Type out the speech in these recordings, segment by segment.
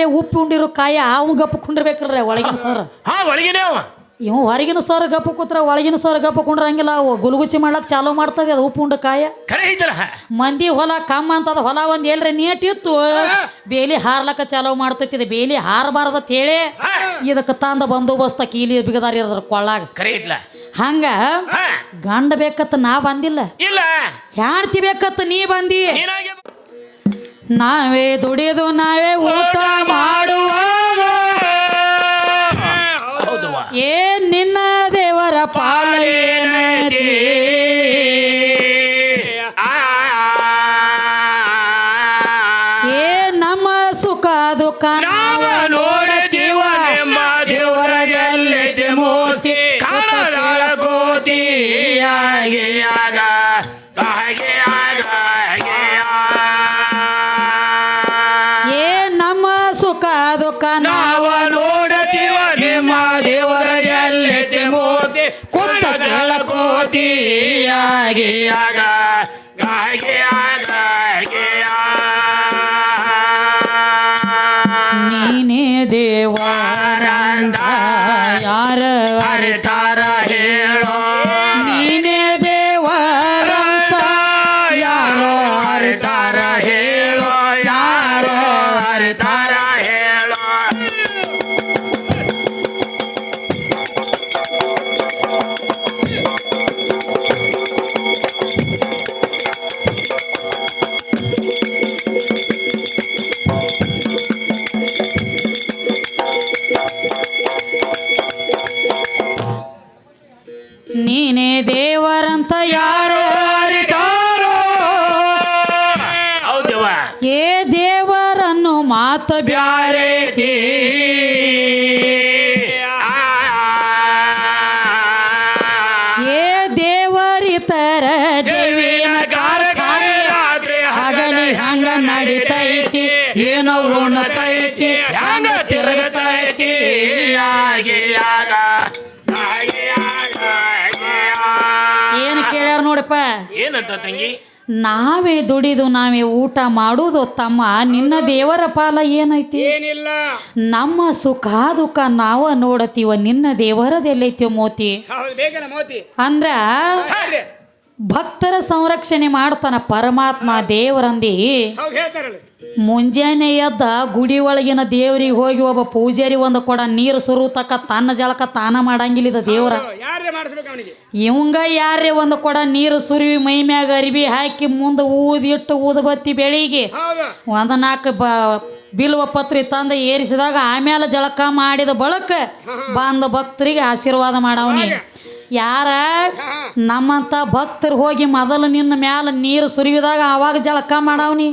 ಬರೇ ಉಪ್ಪು ಉಂಡಿರೋ ಕಾಯಿ ಅವ್ನು ಗಪ್ಪ ಕುಂಡಿರ್ಬೇಕ್ರಿ ಒಳಗಿನ ಸರ್. ಹಾ ಒಳಗಿನೇ ಅವ. ಇವ್ ಹೊರಗಿನ ಸರ್ ಗಪ್ಪ ಕೂತ್ರ ಒಳಗಿನ ಸರ್ ಗಪ್ಪ ಕುಂಡ್ರಂಗಿಲ್ಲ ಅವು ಗುಲ್ಗುಚಿ ಮಾಡ್ಲಕ್ ಚಾಲೂ ಮಾಡ್ತದೆ ಅದು ಉಪ್ಪು ಉಂಡ ಕಾಯ. ಐತಲ್ಲ? ಮಂದಿ ಹೊಲ ಕಮ್ಮ ಅಂತದ ಹೊಲ ಒಂದ್ ಎಲ್ರಿ ನೀಟಿತ್ತು ಬೇಲಿ ಹಾರ್ಲಕ್ಕ ಚಾಲೂ ಮಾಡ್ತೈತಿ ಇದು ಬೇಲಿ ಹಾರಬಾರ್ದತ್ ಹೇಳಿ ಇದಕ್ಕೆ ತಂದ ಬಂದೋಬಸ್ತ ಕೀಲಿ ಬಿಗದಾರಿ ಇರದ್ರ ಕೊಳ್ಳಾಗ. ಐತ್ಲ? ಹಂಗ ಗಂಡ ಬೇಕತ್ತ ನಾ ಬಂದಿಲ್ಲ. ಇಲ್ಲ. ಹ್ಯಾಡ್ತಿ ಬೇಕತ್ತ ನೀ ಬಂದಿ. ನೀನಾಗೆ ನಾವೇ ದುಡಿದು ನಾವೇ ಊಟ ಮಾಡುವ ಏನ್ ಏ ನಿನ್ನ ದೇವರ ಪಾಲ ಏನೈತಿ ಏ ನಮ್ಮ ಸುಖ ದುಃಖ ನಾವ ಕೋತಿ ಗಾಗಿಯಾಗ ನೀನೇ ದೇವಾರಂದ ಯಾರ ಅರಿತಾರ ಹೇಳೋ. ನೀನೇ ದೇವಾರಂದ ಯಾರೋ ಅರಿತಾರ ಹೇಳೋ. ಮಾತ ಏನಂತ ತಂಗಿ? ನಾವೇ ದುಡಿದು ನಾವೇ ಊಟ ಮಾಡುವುದು ತಮ್ಮ. ನಿನ್ನ ದೇವರ ಪಾಲ ಏನೈತಿ? ಏನಿಲ್ಲ. ನಮ್ಮ ಸುಖ ದುಃಖ ನಾವ ನೋಡತೀವ. ನಿನ್ನ ದೇವರದೆಲ್ಲೈತಿ ಮೋತಿ. ಹೌದು ಬೇಕನ ಮೋತಿ. ಅಂದ್ರ ಭಕ್ತರ ಸಂರಕ್ಷಣೆ ಮಾಡ್ತಾನ ಪರಮಾತ್ಮ ದೇವರಂದಿ. ಮುಂಜಾನೆ ಎದ್ದ ಗುಡಿ ಒಳಗಿನ ದೇವರಿಗೆ ಹೋಗಿ ಒಬ್ಬ ಪೂಜಾರಿ ಒಂದು ಕೊಡ ನೀರು ಸುರುತಕ್ಕ ತನ್ನ ಜಳಕ ತಾನ ಮಾಡಂಗಿಲ್ಲ ದೇವರ. ಇವಂಗ ಯಾರೇ ಒಂದು ಕೊಡ ನೀರು ಸುರಿವಿ ಮೈ ಮ್ಯಾಗ ಅರಿವಿ ಹಾಕಿ ಮುಂದೆ ಊದಿಟ್ಟು ಊದಬತ್ತಿ ಬೆಳಿಗ್ಗೆ. ಒಂದು ನಾಲ್ಕು ಬ ಬಿಲ್ವ ಪತ್ರಿ ತಂದು ಏರಿಸಿದಾಗ ಆಮೇಲೆ ಜಳಕ ಮಾಡಿದ ಬಳಕ ಬಂದ ಭಕ್ತರಿಗೆ ಆಶೀರ್ವಾದ ಮಾಡವನಿ ಯಾರ? ನಮ್ಮಂತ ಭಕ್ತರು ಹೋಗಿ ಮೊದಲು ನಿನ್ನ ಮ್ಯಾಲ ನೀರು ಸುರಿಯುವಾಗ ಅವಾಗ ಜಳಕ ಮಾಡವನಿ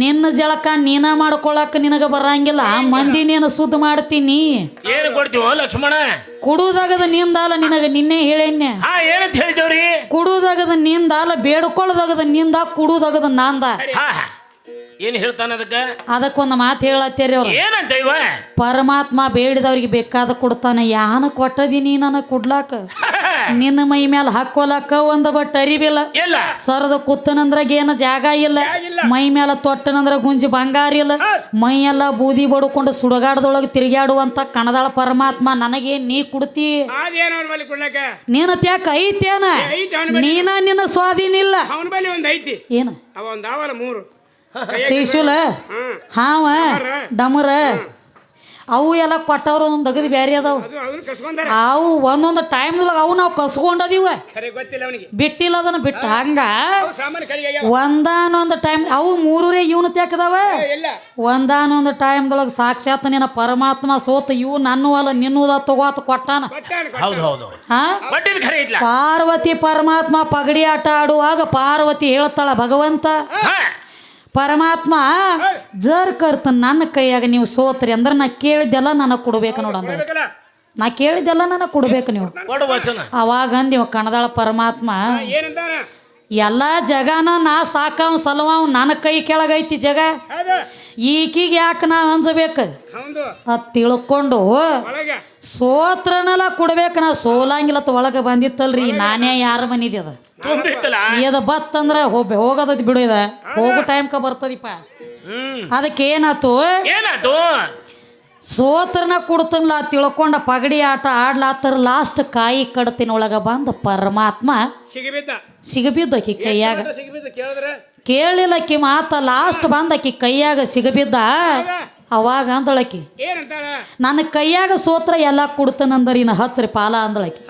ನಿನ್ನ ಜಳಕ ನೀನ ಮಾಡ್ಕೊಳಕ್ ನಿನಗ ಬರಂಗಿಲ್ಲ. ಮಂದಿ ನೀನು ಶುದ್ಧ ಮಾಡ್ತೀನಿ ಏನು ಕೊಡ್ತೀವೋ ಲಕ್ಷ್ಮಣ? ಕುಡುದಾಗದ ನಿಂದಾಲ ನಿನಗ ನಿನ್ನೆ ಹೇಳೇನೆ ಏನಂತ ಹೇಳಿದೇವ್ರಿ? ಕುಡುದಾಗದ ನಿಂದಾಲ ಬೇಡ್ಕೊಳ್ದಾಗದ ನಿಂದ ಕುಡುದಾಗದ ನಾಂದ. ಏನ್ ಹೇಳ್ತಾನ ಅದಕ್ಕ? ಅದಕ್ಕೊಂದು ಮಾತು ಹೇಳತ್ತೇರಿ ಅವ್ರು. ಏನಂತ ಇವ? ಪರಮಾತ್ಮ ಬೇಡಿದವ್ರಿಗೆ ಬೇಕಾದ ಕೊಡ್ತಾನೆ. ಯಾನ ಕೊಟ್ಟದಿನಿ ನನಗೆ ಕೊಡ್ಲಾಕ? ನಿನ್ನ ಮೈ ಮೇಲೆ ಹಾಕೋಲಾಕ ಒಂದು ಬಟ್ ಅರಿವಿಲ್ಲ. ಇಲ್ಲ. ಸರದ ಕುತ್ತನಂದ್ರಾಗ ಏನು ಜಾಗ ಇಲ್ಲ. ಮೈ ಮೇಲೆ ತೊಟ್ಟನಂದ್ರ ಗುಂಜಿ ಬಂಗಾರ ಇಲ್ಲ. ಮೈ ಎಲ್ಲ ಬೂದಿ ಬಡ್ಕೊಂಡು ಸುಡಗಾಡದೊಳಗೆ ತಿರುಗಾಡುವಂತ ಕಣದಾಳ ಪರಮಾತ್ಮ ನನಗೆ ನೀ ಕುಡ್ತಿ. ನೀನ ತ್ಯಾಕ ಐತೇನ? ನೀನ ನಿನ್ನ ಸ್ವಾಧೀನ ಇಲ್ಲ. ಅವನ ಬಳಿ ಒಂದು ಐತಿ. ಏನ? ಅವ ಒಂದು ಮೂರು. ತ್ರಿಶೂಲ ಹಾವ? ಡಮರ ಅವು ಎಲ್ಲ ಕೊಟ್ಟವ್ರು ಒಂದೊಂದು ದಗದಿ ಬ್ಯಾರಿ ಅದಾವ. ಅದು ಅವು ಒಂದೊಂದು ಟೈಮ್ದಾಗ ಅವು ನಾವು ಕಸ್ಕೊಂಡದಿವ. ಖರೆ ಗೊತ್ತಿಲ್ಲ ಅವನಿಗೆ. ಬಿಟ್ಟಿಲ್ಲ ಅದನ್ನ ಬಿಟ್ಟು ಹಂಗ? ಒಂದಾನೊಂದು ಟೈಮ್ ಅವು ಮೂರೂರೇ ಇವನು ತೆಕ್ಕದವ ಒಂದಾನೊಂದು ಟೈಮ್ದೊಳಗೆ ಸಾಕ್ಷಾತ್ ನಿನ್ನ ಪರಮಾತ್ಮ ಸೋತ ಇವು ನನ್ನ ಅಲ್ಲ ನಿನ್ನೂದ ತಗೋತ ಕೊಟ್ಟಾನ. ಪಾರ್ವತಿ ಪರಮಾತ್ಮ ಪಗಡಿ ಆಟ ಆಡುವಾಗ ಪಾರ್ವತಿ ಹೇಳ್ತಾಳ ಭಗವಂತ. ಪರಮಾತ್ಮ ಜರ್ ಕರ್ತ ನನ್ನ ಕೈಯಾಗ ನೀವು ಸೋತ್ರಿ ಅಂದ್ರೆ ನಾ ಕೇಳಿದ್ದೆಲ್ಲ ನನಗೆ ಕೊಡ್ಬೇಕು ನೋಡಂದ್ರೆ ನಾ ಕೇಳಿದ್ದೆಲ್ಲ ನನಗೆ ಕೊಡ್ಬೇಕು ನೀವು. ಕೊಡು ವಚನ. ಅವಾಗ ನೀವು ಕಣದಾಳ ಪರಮಾತ್ಮ ಎಲ್ಲ ಜಗನ ನಾ ಸಾಕಾವ್ ಸಲವಾವ್ ನನ್ನ ಕೈ ಕೆಳಗೈತಿ ಜಗ. ಈಕಿಗೆ ಯಾಕೆ ನಾ ಅಂಜಬೇಕು? ಅದು ತಿಳ್ಕೊಂಡು ಸೋತ್ರನೆಲ್ಲ ಕೊಡ್ಬೇಕು ನಾ ಸೋಲಂಗಿಲ್ಲ ಒಳಗೆ ಬಂದಿತ್ತಲ್ರಿ. ನಾನೇ ಯಾರ ಮನಿದೆ ಅದ? ತುಂಬಿತ್ತಲ್ಲ? ಇದ ಬತ್ತಂದ್ರ ಹೋಗದ ಬಿಡು ಇದ. ಹೋಗೋ ಟೈಮ್ಕ ಬರ್ತದಿಪ್ಪ. ಅದಕ್ಕೆ ಏನಾತು? ಏನಾತು? ಸೋತ್ರನ ಕುಡ್ತನ್ಲ ತಿಳ್ಕೊಂಡ ಪಗಡಿ ಆಟ ಆಡ್ಲಾತರ ಲಾಸ್ಟ್ ಕಾಯಿ ಕಡತಿನೊಳಗ ಬಂದ ಪರಮಾತ್ಮ ಸಿಗಬಿದ್ದ. ಆಕಿ ಕೈಯಾಗ. ಕೇಳಿಲ್ಲ ಕೇಳಿದ್ರೆ? ಕೇಳಿಲ್ಲಕ್ಕಿ ಮಾತ ಲಾಸ್ಟ್ ಬಂದಕಿ ಕೈಯಾಗ ಸಿಗಬಿದ್ದ. ಅವಾಗ ಅಂದಳಕಿ ನನ್ನ ಕೈಯಾಗ ಸೋತ್ರ ಎಲ್ಲ ಕೊಡ್ತಾನಂದರಿ ಇನ್ನು ಹಚ್ರಿ ಪಾಲ ಅಂದಳಕಿ.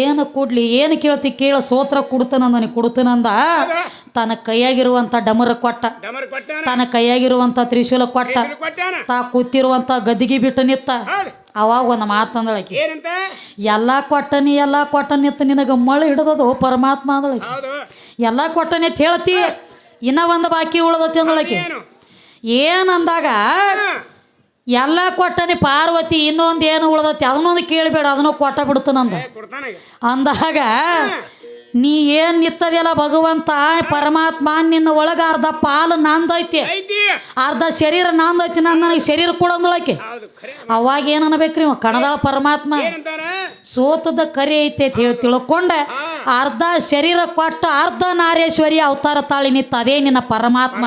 ಏನು ಕೊಡ್ಲಿ ಏನು ಕೇಳ್ತಿ ಕೇಳ ಸೋತ್ರ ಕುಡ್ತನಂದನಿ ಕುಡ್ತನಂದ ತನ್ನ ಕೈಯಾಗಿರುವಂಥ ಡಮರ ಕೊಟ್ಟ. ತನ್ನ ಕೈಯಾಗಿರುವಂಥ ತ್ರಿಶೂಲ ಕೊಟ್ಟ. ತಾ ಕೂತಿರುವಂಥ ಗದ್ದಿಗೆ ಬಿಟ್ಟು ನಿತ್ತ. ಅವಾಗ ಒಂದು ಮಾತಂದಳಕಿ ಎಲ್ಲ ಕೊಟ್ಟನಿ ಎಲ್ಲ ಕೊಟ್ಟನಿತ್ತ ನಿನಗೆ ಮಳೆ ಹಿಡ್ದದು ಪರಮಾತ್ಮ ಅಂದಳಕಿ. ಎಲ್ಲ ಕೊಟ್ಟನಿ ಅಂತ ಹೇಳ್ತಿ ಇನ್ನ ಒಂದು ಬಾಕಿ ಉಳ್ದತಿ ಅಂದಳಕಿ. ಏನಂದಾಗ. ಎಲ್ಲ ಕೊಟ್ಟನಿ ಪಾರ್ವತಿ ಇನ್ನೊಂದು ಏನು ಉಳ್ದತಿ ಅದನ್ನೊಂದು ಕೇಳಬೇಡ ಅದನ್ನು ಕೊಟ್ಟ ಬಿಡ್ತಾನಂದ ನಂದು. ಅಂದಾಗ ನೀ ಏನು ನಿತ್ತದೆಯಲ್ಲ ಭಗವಂತ ಪರಮಾತ್ಮ ನಿನ್ನ ಒಳಗ ಅರ್ಧ ಪಾಲು ನಂದೈತಿ. ಅರ್ಧ ಶರೀರ ನಂದೈತಿ ನಾನು ನನಗೆ ಶರೀರ ಕೊಡಂದಳಕ್ಕೆ ಅವಾಗ ಏನು ಅನ್ಬೇಕ್ರಿ ಕಣದಾಳ ಪರಮಾತ್ಮ. ಸೋತದ ಕರಿ ಐತೆ ಅಂತ ಹೇಳಿ ತಿಳ್ಕೊಂಡೆ ಅರ್ಧ ಶರೀರ ಕೊಟ್ಟು ಅರ್ಧ ನಾರೇಶ್ವರಿ ಅವತಾರ ತಾಳಿ ನಿತ್ತ ಅದೇ ನಿನ್ನ ಪರಮಾತ್ಮ.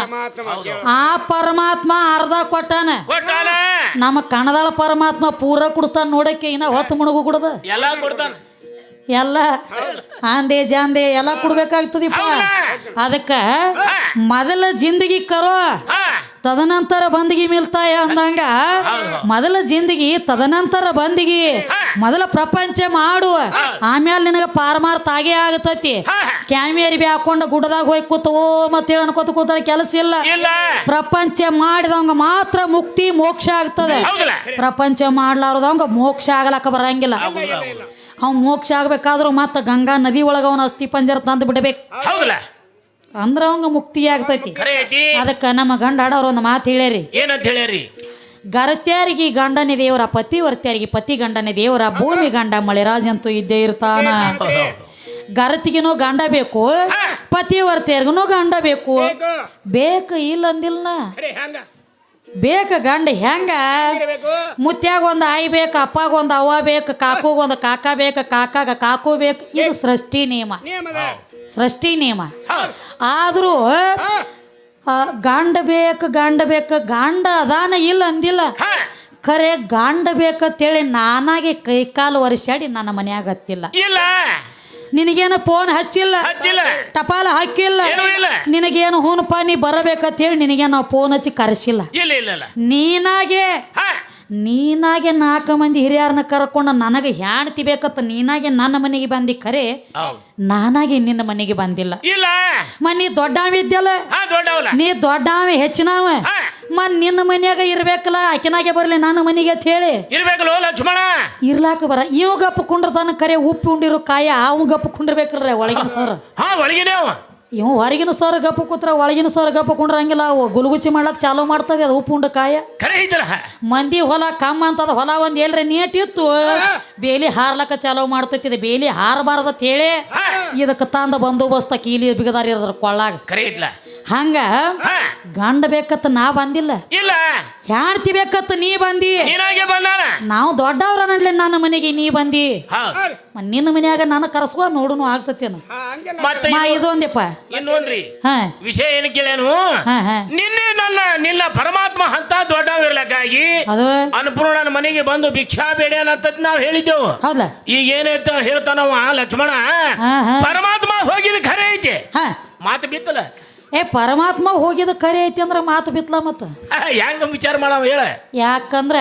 ಆ ಪರಮಾತ್ಮ ಅರ್ಧ ಕೊಟ್ಟಾನ. ನಮ್ಮ ಕಣದಾಳ ಪರಮಾತ್ಮ ಪೂರ ಕೊಡ್ತಾನ ನೋಡಕ್ಕೆ ಇನ್ನ ಹೊತ್ತು ಮುಣಗು ಕುಡ್ದ. ಎಲ್ಲಾ ಕೊಡ್ತಾನ. ಎಲ್ಲ. ಆಂದೆ ಜಾಂದೆ ಎಲ್ಲ ಕೊಡ್ಬೇಕಾಗ್ತದಿಪ್ಪ ಅದಕ್ಕೆ ಮೊದಲ ಜಿಂದಗಿ ಕರೋ. ಹಾ. ತದನಂತರ ಬಂದಿಗೆ ಮಿಲ್ತಾಯ ಅಂದಂಗ ಮೊದಲ ಜಿಂದಗಿ ತದನಂತರ ಬಂದಿಗೆ. ಮೊದಲ ಪ್ರಪಂಚ ಮಾಡು ಆಮೇಲೆ ನಿನಗೆ ಪಾರಮಾರ್ಥ ಆಗೇ ಆಗತೈತಿ. ಕ್ಯಾಮಿಯರಿ ಬಿ ಹಾಕೊಂಡು ಗುಡ್ಡದಾಗ ಹೋಗಿ ಕೂತ ಓ ಮತ್ತೆ ಅನ್ಕೋತ ಕೂತಾರ ಕೆಲಸ ಇಲ್ಲ. ಪ್ರಪಂಚ ಮಾಡಿದವಂಗ ಮಾತ್ರ ಮುಕ್ತಿ ಮೋಕ್ಷ ಆಗ್ತದೆ. ಪ್ರಪಂಚ ಮಾಡ್ಲಾರದವಂಗ ಮೋಕ್ಷ ಆಗಲಕ್ಕ ಬರಂಗಿಲ್ಲ. ಅವ್ ಮೋಕ್ಷ ಆಗ್ಬೇಕಾದ್ರೂ ಮತ್ತೆ ಗಂಗಾ ನದಿ ಒಳಗ ಅವನ ಅಸ್ಥಿ ಪಂಜರ ತಂದು ಬಿಡಬೇಕು. ಅಂದ್ರ ಅವಂಗ ಮುಕ್ತಿ ಆಗ್ತೈತಿ. ಅದಕ್ಕ ನಮ್ಮ ಗಂಡ ಆಡೋರು ಒಂದು ಮಾತು ಹೇಳ್ಯಾರಿ. ಏನಂತ ಹೇಳ್ಯಾರಿ? ಗರತ್ಯಾರಿಗೆ ಗಂಡನೇ ದೇವರ ಪತಿವರ್ತ್ಯಾರಿಗೆ ಪತಿ ಗಂಡನೇ ದೇವರ ಭೂಮಿ ಗಂಡ ಮಳೆರಾಜ್ ಅಂತೂ ಇದ್ದೇ ಇರ್ತಾನ. ಗರತಿಗಿನೂ ಗಂಡ ಬೇಕು ಪತಿವರ್ತ್ಯಾರಿಗೂ ಗಂಡ ಬೇಕು. ಬೇಕು. ಇಲ್ಲ ಅಂದಿಲ್ಲ ಬೇಕ ಗಂಡ ಹೆಂಗ ಮುತ್ಯಾಗ ಒಂದು ಆಯಿ ಬೇಕು ಅಪ್ಪಾಗ ಒಂದು ಅವ್ವ ಬೇಕು ಕಾಕೋಗ ಒಂದು ಕಾಕ ಬೇಕು ಕಾಕಾಗ ಕಾಕು ಬೇಕು ಇದು ಸೃಷ್ಟಿ ನಿಯಮ. ಸೃಷ್ಟಿ ನಿಯಮ ಆದರೂ ಗಾಂಡ ಬೇಕು ಗಂಡ ಬೇಕು ಗಂಡ ಅದಾನ ಇಲ್ಲ ಅಂದಿಲ್ಲ. ಖರೆ ಗಂಡ ಬೇಕಂತೇಳಿ ನಾನಾಗೆ ಕೈ ಕಾಲು ವರ್ಷಾಡಿ ನನ್ನ ಮನೆಯಾಗ ಹತ್ತಿಲ್ಲ. ಇಲ್ಲ. ನಿನಗೇನು ಫೋನ್ ಹಚ್ಚಿಲ್ಲ? ಟಪಾಲ ಹಾಕಿಲ್ಲ? ನಿನಗೇನು ಹೂನಪ್ಪ ನೀ ಬರಬೇಕಂತೇಳಿ ನಿನಗೆ ನಾವು ಫೋನ್ ಹಚ್ಚಿ ಕರೆಸಿಲ್ಲ? ನೀನಾಗೆ ನೀನಾಗೆ ನಾಲ್ಕು ಮಂದಿ ಹಿರಿಯರನ್ನ ಕರ್ಕೊಂಡು ನನಗೆ ಹ್ಯಾಣ್ತಿ ಬೇಕತ್ತ ನೀನಾಗೆ ನನ್ನ ಮನೆಗೆ ಬಂದಿ ಖರೆ ನಾನಾಗೆ ನಿನ್ನ ಮನೆಗೆ ಬಂದಿಲ್ಲ ಇಲ್ಲ ಮನ್ ನೀ ದೊಡ್ಡವ ಇದ್ಯಲ್ಲ ಹಾ ದೊಡ್ಡವಲ್ಲ ನೀ ದೊಡ್ಡವ ಹೆಚ್ಚಿನವ ಹಾ ಮನ್ ನಿನ್ನ ಮನ್ಯಾಗ ಇರ್ಬೇಕಲ್ಲ ಆಕಿನಾಗೆ ಬರಲಿ ನನ್ನ ಮನೆಗೆ ಅಂತ ಹೇಳಿ ಇರ್ಲಾಕ ಬರ ಇವ್ ಗಪ್ಪ ಕುಂಡ್ರತಾನ ಕರೆ ಉಪ್ಪು ಉಂಡಿರೋ ಕಾಯ ಅವ್ ಗಪ್ಪ ಕುಂಡಿರ್ಬೇಕಲ್ರ ಒಳಗಿನ ಸರ್ ಒಳಗಿನೇ ಇವ್ ಹೊರಗಿನ ಸರ್ ಗಪ್ಪ ಕೂತ್ರ ಒಳಗಿನ ಸರ್ ಗಪ್ಪ ಕುಂಡ್ರಂಗಿಲ್ಲ ಅವು ಗುಲುಗುಚಿ ಮಾಡ್ಲಕ್ ಚಾಲೂ ಮಾಡ್ತದೆ ಅದು ಉಪ್ಪು ಉಂಡ ಕಾಯ. ಮಂದಿ ಹೊಲ ಕಮ್ಮ ಅಂತದ ಹೊಲ ಒಂದ್ ಎಲ್ರಿ ನೀಟಿತ್ತು ಬೇಲಿ ಹಾರ್ಲಕ್ಕ ಚಾಲು ಮಾಡ್ತೈತಿ ಬೇಲಿ ಹಾರಬಾರದ ಹೇಳಿ ಇದಕ್ಕೆ ತಂದ ಬಂದೋಬಸ್ತ ಕೀಲಿ ಬಿಗದಾರಿ ಇರದ್ರ ಕೊಳ್ಳಾಗ. ಹಂಗ ಗಂಡ ಬೇಕತ್ತ ನಾ ಬಂದಿಲ್ಲ. ಇಲ್ಲ. ಹೆಂಡತಿ ಬೇಕತ್ತ ನೀ ಬಂದಿ. ನೀನಾಗೆ ನಾವು ದೊಡ್ಡವ್ರ ನಡ್ಲಿ ನನ್ನ ಮನೆಗೆ ನೀ ಬಂದಿ. ನಿನ್ನ ಮನ್ಯಾಗ ನಾನು ಕರೆಸುವ ನೋಡುನು ಆಗ್ತತೇನು. ಮಾ ಇದೊಂದಿಪ್ಪ. ಇನ್ನೊಂದ್ರಿ. ವಿಷಯ ಏನು ಕೇಳೇನು? ನಿನ್ನೆ ನನ್ನ ನಿನ್ನ ಪರಮಾತ್ಮ ಹಂತ ದೊಡ್ಡವಿರ್ಲಕ್ಕಾಗಿ ಅನ್ನಪೂರ್ಣ ಅನ್ನಪೂರ್ಣನ ಮನೆಗೆ ಬಂದು ಭಿಕ್ಷಾ ಬೇಡ ಅಂತ ನಾವು ಹೇಳಿದ್ದೆವು. ಹೌದಾ? ಈಗ ಏನೈತ ಹೇಳ್ತಾನವ ಲಕ್ಷ್ಮಣ? ಪರಮಾತ್ಮ ಹೋಗಿದ್ ಖರೆ ಐತೆ. ಮಾತು ಬಿತ್ತಲ್ಲ. ಏ ಪರಮಾತ್ಮ ಹೋಗಿದ ಕರೆ ಐತಿ ಅಂದ್ರೆ ಮಾತು ಬಿತ್ಲ ಮತ್ತ? ಹೆಂಗ ವಿಚಾರ ಮಾಡವ ಹೇಳ? ಯಾಕಂದ್ರ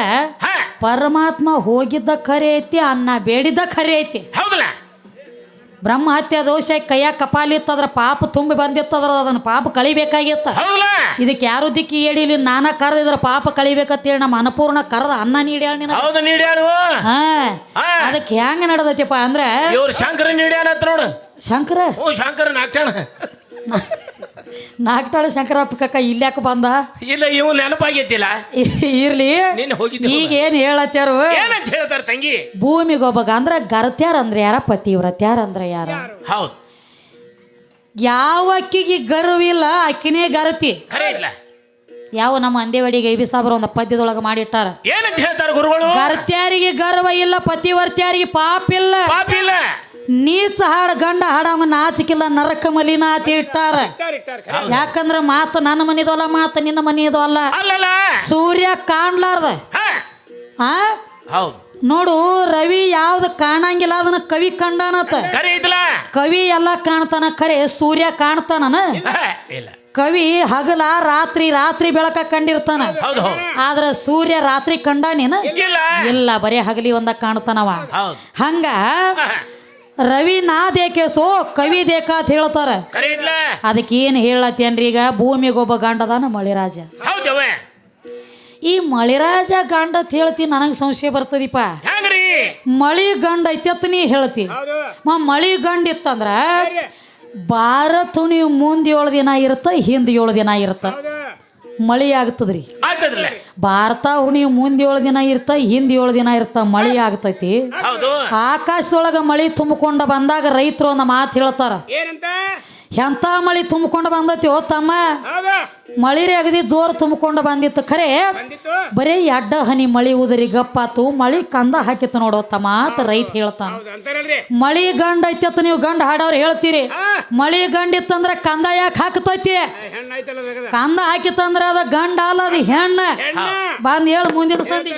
ಪರಮಾತ್ಮ ಹೋಗಿದ್ದ ಖರೆ ಐತಿ ಅನ್ನ ಬೇಡಿದ ಖರೆ ಐತಿ. ಹೌದಲ್ಲ? ಬ್ರಹ್ಮ ಹತ್ಯೆ ದೋಷ ಕೈಯ ಕಪಾಲಿ ಇತ್ತದ್ರ ಪಾಪ ತುಂಬಿ ಬಂದಿತ್ತದ್ರ ಅದನ್ನ ಪಾಪ ಕಳಿಬೇಕಾಗಿತ್ತ. ಇದಕ್ಕೆ ಯಾರು ದಿಕ್ಕಿ ನಾನಾ ನಾನ ಕರೆದಿದ್ರ ಪಾಪ ಕಳಿಬೇಕಂತೇಳಿ ನಮ್ಮ ಅನ್ನಪೂರ್ಣ ಕರೆದ ಅನ್ನ ನೀಡ್ಯಾಳ ನಿನ ಹಾ. ಹಾ. ಅದಕ್ಕೆ ಹೆಂಗ ನಡ್ದೈತಿಪ್ಪ ಅಂದ್ರೆ ಇವ್ರು ಶಂಕರ ನೀಡ್ಯಾನ ನೋಡು. ಶಂಕರ? ಓ ಶಂಕರ ನಾಕ್ಟಾಣ ನಾಲ್ಕಟಾಳ ಶಂಕರಪ್ಪ ಕಕ್ಕ ಇಲ್ಯಾಕ ಬಂದ? ಇಲ್ಲ ಇವ್ ನೆನಪಾಗೈತಿಲ್ಲ. ಇ- ಇರ್ಲಿ. ನಿನ್ನೆ ಹೋಗಿದ್ದೆ ಈಗ ಏನ್ ಏನಂತ ಹೇಳ್ತಾರ ತಂಗಿ? ಭೂಮಿಗೊಬ್ಬಗ ಅಂದ್ರ ಗರತ್ಯಾರ ಅಂದ್ರೆ ಯಾರ? ಪತಿವ್ರತ್ಯಾರ ಅಂದ್ರ ಯಾರ? ಹೌದು. ಯಾವ ಅಕ್ಕಿಗೆ ಗರ್ವಿಲ್ಲ ಅಕ್ಕಿನೇ ಗರತಿ. ಖರೆ ಇಲ್ಲ. ಯಾವ ನಮ್ಮ ಅಂದೇವಾಡಿಗೆ ಐಬಿ ಸಾಬ್ರ ಒಂದು ಪದ್ಯದೊಳಗೆ ಮಾಡಿಟ್ಟಾರ. ಏನಂತ ಹೇಳ್ತಾರ ಗುರುಗಳು? ಗರ್ತ್ಯಾರಿಗೆ ಗರ್ವ ಇಲ್ಲ ಪತಿವರ್ತ್ಯಾರಿಗೆ ಪಾಪ ಇಲ್ಲ. ಪಾಪ ಇಲ್ಲ. ನೀಚ ಹಾಡ ಗಂಡ ಹಾಡವಂಗ ನಾಚಿಕಿಲ್ಲ ನರಕ ಮಲಿನ ಆತಿ ಇಟ್ಟಾರ. ಯಾಕಂದ್ರ ಮಾತು ನನ್ನ ಮನಿದು ಅಲ್ಲ ಮಾತು ನಿನ್ನ ಮನಿದು ಅಲ್ಲ. ಸೂರ್ಯ ಕಾಣ್ಲಾರ್ದ. ಆ? ನೋಡು ರವಿ ಯಾವ್ದು ಕಾಣಂಗಿಲ್ಲ ಅದನ್ನ ಕವಿ ಕಂಡಾನತ. ಕವಿ ಎಲ್ಲ ಕಾಣ್ತಾನ ಖರೆ ಸೂರ್ಯ ಕಾಣ್ತಾನ ಕವಿ ಹಗಲ ರಾತ್ರಿ ರಾತ್ರಿ ಬೆಳಕ ಕಂಡಿರ್ತಾನ. ಆದ್ರ ಸೂರ್ಯ ರಾತ್ರಿ ಕಂಡಾನೇನ? ಇಲ್ಲ. ಇಲ್ಲ ಬರೀ ಹಗಲಿ ಒಂದ ಕಾಣ್ತಾನವ. ಹಂಗ ರವಿ ನಾ ದೇಕೇಸೋ ಕವಿ ದೇಕ ಅಂತ ಹೇಳ್ತಾರ. ಅದಕ್ಕೆ ಏನು ಹೇಳತ್ತೇನ್ರಿ ಈಗ ಭೂಮಿಗೊಬ್ಬ ಗಂಡದಾನ ಮಳಿರಾಜ. ಹೌದವ ಈ ಮಳಿರಾಜ ಗಂಡ ಅಂತ ಹೇಳ್ತಿ ನನಗೆ ಸಂಶಯ ಬರ್ತದಿಪ್ಪ. ಮಳಿ ಗಂಡ ಐತ್ಯತ್ ನೀ ಹೇಳ್ತಿ. ಮಳಿ ಗಂಡ ಇತ್ತಂದ್ರ ಬಾರ ಭಾರತ ನೀವು ಮುಂದೆ ಏಳು ದಿನ ಇರುತ್ತ ಹಿಂದೆ ಏಳು ದಿನ ಇರುತ್ತ. ಮಳಿ ಆಗ್ತದ್ರಿ. ಆಗ್ತದ್ರಲ್ಲ ಭಾರತ ಹುಣಿ ಮುಂದೆ ಏಳು ದಿನ ಇರ್ತ ಹಿಂದ ಏಳು ದಿನ ಇರ್ತ ಮಳಿ ಆಗ್ತೈತಿ. ಹೌದು. ಆಕಾಶದೊಳಗ ಮಳಿ ತುಂಬಿಕೊಂಡ ಬಂದಾಗ ರೈತರು ಒಂದು ಮಾತು ಹೇಳ್ತಾರ. ಏನಂತ? ಎಂತ ಮಳಿ ತುಂಬಿಕೊಂಡು ಬಂದತಿ ಓ ತಮ್ಮ? ಹೌದು. ಮಳಿ ಅಗದಿ ಜೋರು ತುಂಬಿಕೊಂಡು ಬಂದಿತ್ತು. ಖರೆ ಬರೀ ಎಡ್ಡ ಹನಿ ಮಳಿ ಉದರಿ ಗಪ್ಪಾತು ಮಳಿ ಕಂದ ಹಾಕಿತ್ತು ನೋಡೋ ತಮ್ಮ ಅಂತ ರೈತ ಹೇಳ್ತಾನ. ಮಳಿ ಗಂಡ ಐತಿತ್ತು ನೀವು ಗಂಡ ಹಾಡೋರು ಹೇಳ್ತೀರಿ. ಮಳಿ ಗಂಡ ಇತ್ತಂದ್ರ ಕಂದ ಯಾಕೆ ಹಾಕತೈತಿ. ಕಂದ ಹಾಕಿತ್ತಂದ್ರ ಅದ ಗಂಡ ಅಲ್ಲ ಅದು ಹೆಣ್ಣ. ಬಂದ್ ಹೇಳ ಮುಂದಿನ ಸಂದಿ.